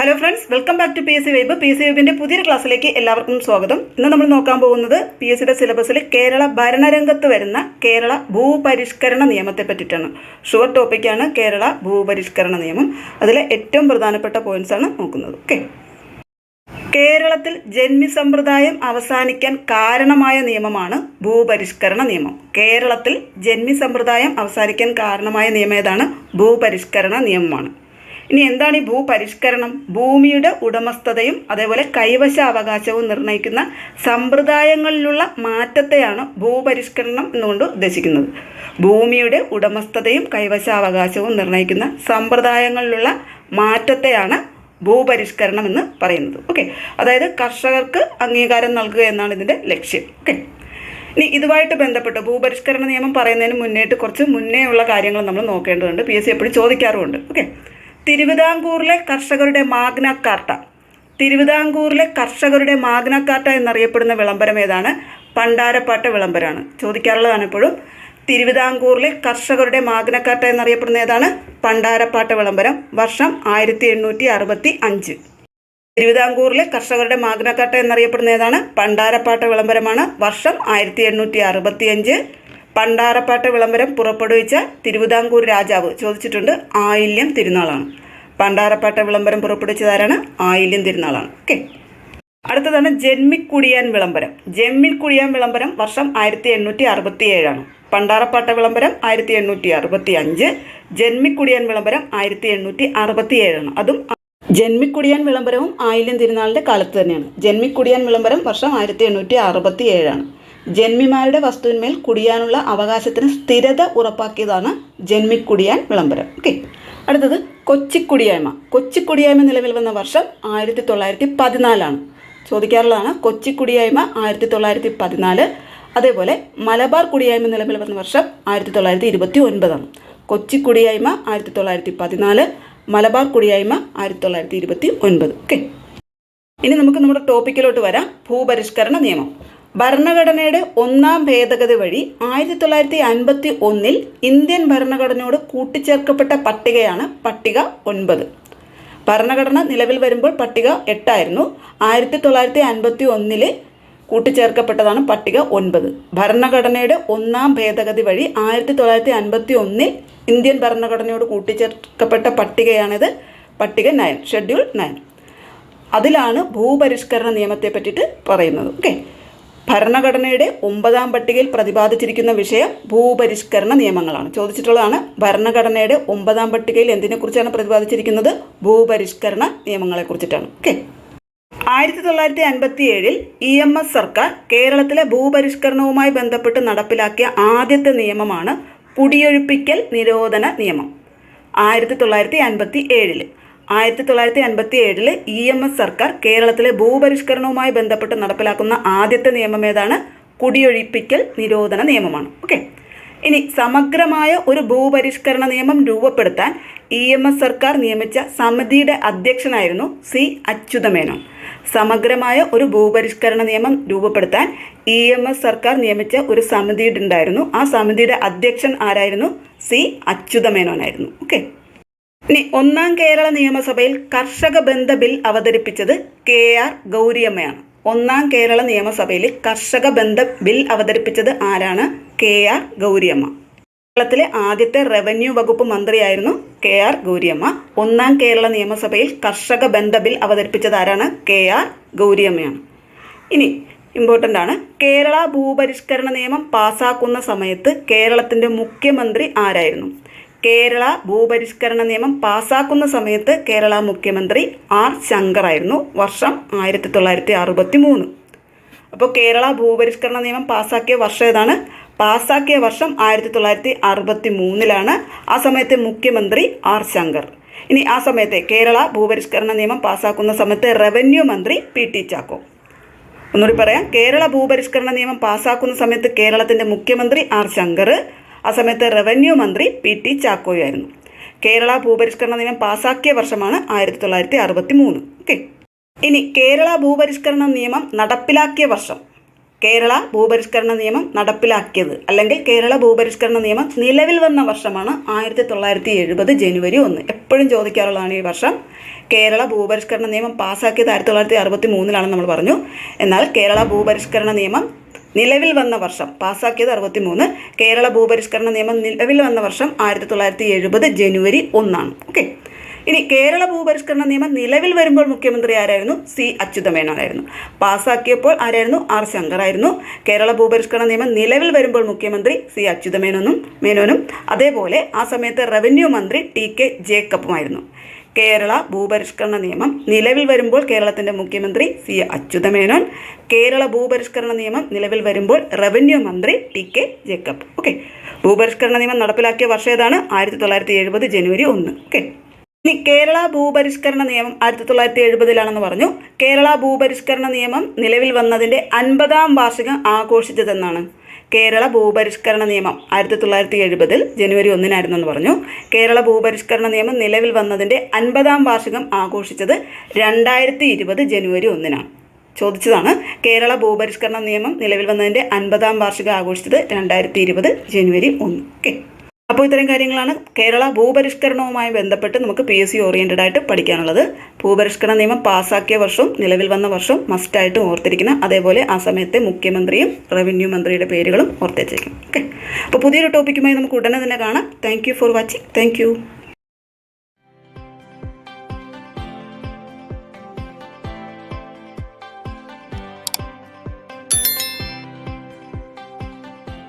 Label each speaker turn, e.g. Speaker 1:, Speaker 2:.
Speaker 1: Hello friends welcome back to P S C vibe P S C വൈബിന്റെ പുതിയൊരു ക്ലാസ്സിലേക്ക് എല്ലാവർക്കും സ്വാഗതം. ഇന്ന് നമ്മൾ നോക്കാൻ പോകുന്നത് പി എസ് സിയുടെ സിലബസിൽ കേരള ഭരണരംഗത്ത് വരുന്ന കേരള ഭൂപരിഷ്കരണ നിയമത്തെ പറ്റിയിട്ടാണ്. ഷുവർ ടോപ്പിക്കാണ് കേരള ഭൂപരിഷ്കരണ നിയമം. അതിലെ ഏറ്റവും പ്രധാനപ്പെട്ട പോയിന്റ്സ് ആണ് നോക്കുന്നത്. ഓക്കെ കേരളത്തിൽ ജന്മി സമ്പ്രദായം അവസാനിക്കാൻ കാരണമായ നിയമമാണ് ഭൂപരിഷ്കരണ നിയമം. കേരളത്തിൽ ജന്മി സമ്പ്രദായം അവസാനിക്കാൻ കാരണമായ നിയമം ഏതാണ്? ഭൂപരിഷ്കരണ നിയമമാണ്. ഇനി എന്താണ് ഈ ഭൂപരിഷ്കരണം? ഭൂമിയുടെ ഉടമസ്ഥതയും അതേപോലെ കൈവശാവകാശവും നിർണയിക്കുന്ന സമ്പ്രദായങ്ങളിലുള്ള മാറ്റത്തെയാണ് ഭൂപരിഷ്കരണം എന്നുകൊണ്ട് ഉദ്ദേശിക്കുന്നത്. ഭൂമിയുടെ ഉടമസ്ഥതയും കൈവശാവകാശവും നിർണയിക്കുന്ന സമ്പ്രദായങ്ങളിലുള്ള മാറ്റത്തെയാണ് ഭൂപരിഷ്കരണം എന്ന് പറയുന്നത്. ഓക്കെ. അതായത് കർഷകർക്ക് അംഗീകാരം നൽകുക എന്നാണ് ഇതിന്റെ ലക്ഷ്യം. ഓക്കെ. ഇനി ഇതുമായിട്ട് ബന്ധപ്പെട്ട് ഭൂപരിഷ്കരണ നിയമം പറയുന്നതിന് മുന്നേറ്റ് കുറച്ച് മുന്നേ ഉള്ള കാര്യങ്ങൾ നമ്മൾ നോക്കേണ്ടതുണ്ട്. പി എസ് സി എപ്പോഴും ചോദിക്കാറുമുണ്ട്. ഓക്കെ. തിരുവിതാംകൂറിലെ കർഷകരുടെ മാഗ്ന കാർട്ട. തിരുവിതാംകൂറിലെ കർഷകരുടെ മാഗ്ന കാർട്ട എന്നറിയപ്പെടുന്ന വിളംബരം ഏതാണ്? പണ്ടാരപ്പാട്ട വിളംബരമാണ് ചോദിക്കാറുള്ളതാണ് എപ്പോഴും. തിരുവിതാംകൂറിലെ കർഷകരുടെ മാഗ്ന കാർട്ട എന്നറിയപ്പെടുന്ന ഏതാണ്? പണ്ടാരപ്പാട്ട വിളംബരം. വർഷം ആയിരത്തി എണ്ണൂറ്റി അറുപത്തി അഞ്ച് തിരുവിതാംകൂറിലെ കർഷകരുടെ മാഗ്നക്കാട്ട എന്നറിയപ്പെടുന്ന ഏതാണ്? പണ്ടാരപ്പാട്ട വിളംബരമാണ്. വർഷം ആയിരത്തി എണ്ണൂറ്റി അറുപത്തി അഞ്ച് പണ്ടാരപ്പാട്ട വിളംബരം പുറപ്പെടുവിച്ച തിരുവിതാംകൂർ രാജാവ് ചോദിച്ചിട്ടുണ്ട് ആയില്യം തിരുനാളാണ്. പണ്ടാരപ്പാട്ട വിളംബരം പുറപ്പെടുവിച്ചതാരാണ്? ആയില്യം തിരുനാളാണ്. ഓക്കെ. അടുത്തതാണ് ജന്മിക്കുടിയാൻ വിളംബരം. ജന്മിക്കുടിയാൻ വിളംബരം വർഷം ആയിരത്തി എണ്ണൂറ്റി അറുപത്തി ഏഴാണ് പണ്ടാറപ്പാട്ട വിളംബരം ആയിരത്തി എണ്ണൂറ്റി അറുപത്തി അഞ്ച് ജന്മിക്കുടിയാൻ വിളംബരം ആയിരത്തി എണ്ണൂറ്റി അറുപത്തി ഏഴാണ് അതും ജന്മിക്കുടിയാൻ വിളംബരവും ആയില്യം തിരുനാളിന്റെ കാലത്ത് തന്നെയാണ്. ജന്മിക്കുടിയാൻ വിളംബരം വർഷം ആയിരത്തി എണ്ണൂറ്റി അറുപത്തി ഏഴാണ് ജന്മിമാരുടെ വസ്തുവിന്മേൽ കുടിയാനുള്ള അവകാശത്തിന് സ്ഥിരത ഉറപ്പാക്കിയതാണ് ജന്മിക്കുടിയാൻ വിളംബരം. ഓക്കെ അടുത്തത് കൊച്ചിക്കുടിയായ്മ. കൊച്ചിക്കുടിയായ്മ നിലവിൽ വന്ന വർഷം ആയിരത്തി തൊള്ളായിരത്തി പതിനാലാണ് ചോദിക്കാറുള്ളതാണ് കൊച്ചിക്കുടിയായ്മ ആയിരത്തി തൊള്ളായിരത്തി പതിനാല് അതേപോലെ മലബാർ കുടിയായ്മ നിലവിൽ വന്ന വർഷം ആയിരത്തി തൊള്ളായിരത്തി ഇരുപത്തി ഒൻപതാണ് കൊച്ചിക്കുടിയായ്മ ആയിരത്തി തൊള്ളായിരത്തി പതിനാല് മലബാർ കുടിയായ്മ ആയിരത്തി തൊള്ളായിരത്തി ഇരുപത്തി ഒൻപത് ഓക്കെ ഇനി നമുക്ക് നമ്മുടെ ടോപ്പിക്കിലോട്ട് വരാം. ഭൂപരിഷ്കരണ നിയമം. ഭരണഘടനയുടെ ഒന്നാം ഭേദഗതി വഴി ആയിരത്തി തൊള്ളായിരത്തി അൻപത്തി ഒന്നിൽ ഇന്ത്യൻ ഭരണഘടനയോട് കൂട്ടിച്ചേർക്കപ്പെട്ട പട്ടികയാണ് പട്ടിക ഒൻപത്. ഭരണഘടന നിലവിൽ വരുമ്പോൾ പട്ടിക എട്ടായിരുന്നു. ആയിരത്തി തൊള്ളായിരത്തി അൻപത്തി ഒന്നിൽ കൂട്ടിച്ചേർക്കപ്പെട്ടതാണ് പട്ടിക ഒൻപത്. ഭരണഘടനയുടെ ഒന്നാം ഭേദഗതി വഴി ആയിരത്തി തൊള്ളായിരത്തി അൻപത്തി ഒന്നിൽ ഇന്ത്യൻ ഭരണഘടനയോട് കൂട്ടിച്ചേർക്കപ്പെട്ട പട്ടികയാണിത്. പട്ടിക നയൻ ഷെഡ്യൂൾ നയൻ. അതിലാണ് ഭൂപരിഷ്കരണ നിയമത്തെ പറ്റിയിട്ട് പറയുന്നത്. ഓക്കെ? ഭരണഘടനയുടെ ഒമ്പതാം പട്ടികയിൽ പ്രതിപാദിച്ചിരിക്കുന്ന വിഷയം ഭൂപരിഷ്കരണ നിയമങ്ങളാണ്. ചോദിച്ചിട്ടുള്ളതാണ് ഭരണഘടനയുടെ ഒമ്പതാം പട്ടികയിൽ എന്തിനെക്കുറിച്ചാണ് പ്രതിപാദിച്ചിരിക്കുന്നത്? ഭൂപരിഷ്കരണ നിയമങ്ങളെക്കുറിച്ചിട്ടാണ്. ഓക്കെ. ആയിരത്തി തൊള്ളായിരത്തി അൻപത്തി ഏഴിൽ ഇ എം എസ് സർക്കാർ കേരളത്തിലെ ഭൂപരിഷ്കരണവുമായി ബന്ധപ്പെട്ട് നടപ്പിലാക്കിയ ആദ്യത്തെ നിയമമാണ് കുടിയൊഴിപ്പിക്കൽ നിരോധന നിയമം. ആയിരത്തി തൊള്ളായിരത്തി അൻപത്തി ഏഴിൽ ആയിരത്തി തൊള്ളായിരത്തി അൻപത്തി ഏഴിൽ ഇ എം എസ് സർക്കാർ കേരളത്തിലെ ഭൂപരിഷ്കരണവുമായി ബന്ധപ്പെട്ട് നടപ്പിലാക്കുന്ന ആദ്യത്തെ നിയമം ഏതാണ്? കുടിയൊഴിപ്പിക്കൽ നിരോധന നിയമമാണ്. ഓക്കെ. ഇനി സമഗ്രമായ ഒരു ഭൂപരിഷ്കരണ നിയമം രൂപപ്പെടുത്താൻ ഇ എം എസ് സർക്കാർ നിയമിച്ച സമിതിയുടെ അധ്യക്ഷനായിരുന്നു സി അച്യുതമേനോൻ. സമഗ്രമായ ഒരു ഭൂപരിഷ്കരണ നിയമം രൂപപ്പെടുത്താൻ ഇ എം എസ് സർക്കാർ നിയമിച്ച ഒരു സമിതി ഉണ്ടായിരുന്നു ആ സമിതിയുടെ അധ്യക്ഷൻ ആരായിരുന്നു? സി അച്യുതമേനോനായിരുന്നു. ഓക്കെ. ഇനി ഒന്നാം കേരള നിയമസഭയിൽ കർഷക ബന്ധ ബിൽ അവതരിപ്പിച്ചത് കെ ആർ ഗൗരിയമ്മയാണ്. ഒന്നാം കേരള നിയമസഭയിൽ കർഷക ബന്ധ ബിൽ അവതരിപ്പിച്ചത് ആരാണ്? കെ ആർ ഗൗരിയമ്മ. കേരളത്തിലെ ആദ്യത്തെ റവന്യൂ വകുപ്പ് മന്ത്രിയായിരുന്നു കെ ആർ ഗൗരിയമ്മ. ഒന്നാം കേരള നിയമസഭയിൽ കർഷക ബന്ധ ബിൽ അവതരിപ്പിച്ചത് ആരാണ്? കെ ആർ ഗൗരിയമ്മയാണ്. ഇനി ഇമ്പോർട്ടന്റ് ആണ്. കേരള ഭൂപരിഷ്കരണ നിയമം പാസാക്കുന്ന സമയത്ത് കേരളത്തിന്റെ മുഖ്യമന്ത്രി ആരായിരുന്നു? കേരള ഭൂപരിഷ്കരണ നിയമം പാസാക്കുന്ന സമയത്ത് കേരള മുഖ്യമന്ത്രി ആർ ശങ്കറായിരുന്നു വർഷം ആയിരത്തി തൊള്ളായിരത്തി അറുപത്തി മൂന്ന് അപ്പോൾ കേരള ഭൂപരിഷ്കരണ നിയമം പാസാക്കിയ വർഷം ഏതാണ്? പാസാക്കിയ വർഷം ആയിരത്തി തൊള്ളായിരത്തി അറുപത്തി മൂന്നിലാണ് ആ സമയത്തെ മുഖ്യമന്ത്രി ആർ ശങ്കർ. ഇനി ആ സമയത്തെ കേരള ഭൂപരിഷ്കരണ നിയമം പാസാക്കുന്ന സമയത്ത് റവന്യൂ മന്ത്രി പി ടി ചാക്കോ. ഒന്നുകൂടി പറയാം കേരള ഭൂപരിഷ്കരണ നിയമം പാസാക്കുന്ന സമയത്ത് കേരളത്തിന്റെ മുഖ്യമന്ത്രി ആർ ശങ്കർ ആ സമയത്ത് റവന്യൂ മന്ത്രി പി ടി ചാക്കോയായിരുന്നു. കേരള ഭൂപരിഷ്കരണ നിയമം പാസാക്കിയ വർഷമാണ് ആയിരത്തി തൊള്ളായിരത്തി അറുപത്തി മൂന്ന് ഓക്കെ ഇനി കേരള ഭൂപരിഷ്കരണ നിയമം നടപ്പിലാക്കിയ വർഷം. കേരള ഭൂപരിഷ്കരണ നിയമം നടപ്പിലാക്കിയത് അല്ലെങ്കിൽ കേരള ഭൂപരിഷ്കരണ നിയമം നിലവിൽ വന്ന വർഷമാണ് ആയിരത്തി തൊള്ളായിരത്തി എഴുപത് ജനുവരി ഒന്ന്. എപ്പോഴും ചോദിക്കാറുള്ളതാണ് ഈ വർഷം. കേരള ഭൂപരിഷ്കരണ നിയമം പാസാക്കിയത് ആയിരത്തി തൊള്ളായിരത്തി അറുപത്തി മൂന്നിലാണെന്ന് നമ്മൾ പറഞ്ഞു. എന്നാൽ കേരള ഭൂപരിഷ്കരണ നിയമം നിലവിൽ വന്ന വർഷം പാസ്സാക്കിയത് അറുപത്തി മൂന്ന് കേരള ഭൂപരിഷ്കരണ നിയമം നിലവിൽ വന്ന വർഷം ആയിരത്തി തൊള്ളായിരത്തി എഴുപത് ജനുവരി ഒന്നാണ്. ഓക്കെ. ഇനി കേരള ഭൂപരിഷ്കരണ നിയമം നിലവിൽ വരുമ്പോൾ മുഖ്യമന്ത്രി ആരായിരുന്നു? സി അച്യുതമേനോനായിരുന്നു. പാസ്സാക്കിയപ്പോൾ ആരായിരുന്നു? ആർ ശങ്കറായിരുന്നു. കേരള ഭൂപരിഷ്കരണ നിയമം നിലവിൽ വരുമ്പോൾ മുഖ്യമന്ത്രി സി അച്യുതമേനോനും മേനോനും. അതേപോലെ ആ സമയത്ത് റവന്യൂ മന്ത്രി ടി കെ ജേക്കബുമായിരുന്നു. കേരള ഭൂപരിഷ്കരണ നിയമം. നിലവിൽ വരുമ്പോൾ കേരളത്തിന്റെ മുഖ്യമന്ത്രി സി അച്യുതമേനോൻ കേരള ഭൂപരിഷ്കരണ നിയമം നിലവിൽ വരുമ്പോൾ റവന്യൂ മന്ത്രി ടി കെ ജേക്കബ്. ഓക്കെ. ഭൂപരിഷ്കരണ നിയമം നടപ്പിലാക്കിയ വർഷം ഏതാണ്? ആയിരത്തി തൊള്ളായിരത്തി എഴുപത് ജനുവരി ഒന്ന്. ഓക്കെ. ഇനി കേരള ഭൂപരിഷ്കരണ നിയമം ആയിരത്തി തൊള്ളായിരത്തി എഴുപതിലാണെന്ന് പറഞ്ഞു. കേരള ഭൂപരിഷ്കരണ നിയമം നിലവിൽ വന്നതിന്റെ അൻപതാം വാർഷികം ആഘോഷിച്ചതെന്നാണ്. കേരള ഭൂപരിഷ്കരണ നിയമം ആയിരത്തി തൊള്ളായിരത്തി എഴുപതിൽ ജനുവരി ഒന്നിനായിരുന്നു എന്ന് പറഞ്ഞു. കേരള ഭൂപരിഷ്കരണ നിയമം നിലവിൽ വന്നതിന്റെ അൻപതാം വാർഷികം ആഘോഷിച്ചത് രണ്ടായിരത്തി ഇരുപത് ജനുവരി ഒന്നിനാണ്. ചോദിച്ചതാണ് കേരള ഭൂപരിഷ്കരണ നിയമം നിലവിൽ വന്നതിന്റെ അൻപതാം വാർഷികം ആഘോഷിച്ചത് രണ്ടായിരത്തി ഇരുപത് ജനുവരി ഒന്ന്. ഓക്കെ അപ്പോൾ ഇത്തരം കാര്യങ്ങളാണ് കേരള ഭൂപരിഷ്കരണവുമായി ബന്ധപ്പെട്ട് നമുക്ക് പി എസ് സി ഓറിയന്റഡ് ആയിട്ട് പഠിക്കാനുള്ളത്. ഭൂപരിഷ്കരണ നിയമം പാസ്സാക്കിയ വർഷവും നിലവിൽ വന്ന വർഷവും മസ്റ്റായിട്ടും ഓർത്തിരിക്കണം അതേപോലെ ആ സമയത്തെ മുഖ്യമന്ത്രിയും റവന്യൂ മന്ത്രിയുടെ പേരുകളും ഓർത്തിരിക്കും ഓക്കെ അപ്പോൾ പുതിയൊരു ടോപ്പിക്കുമായി നമുക്ക് ഉടനെ തന്നെ കാണാം. Thank for watching thank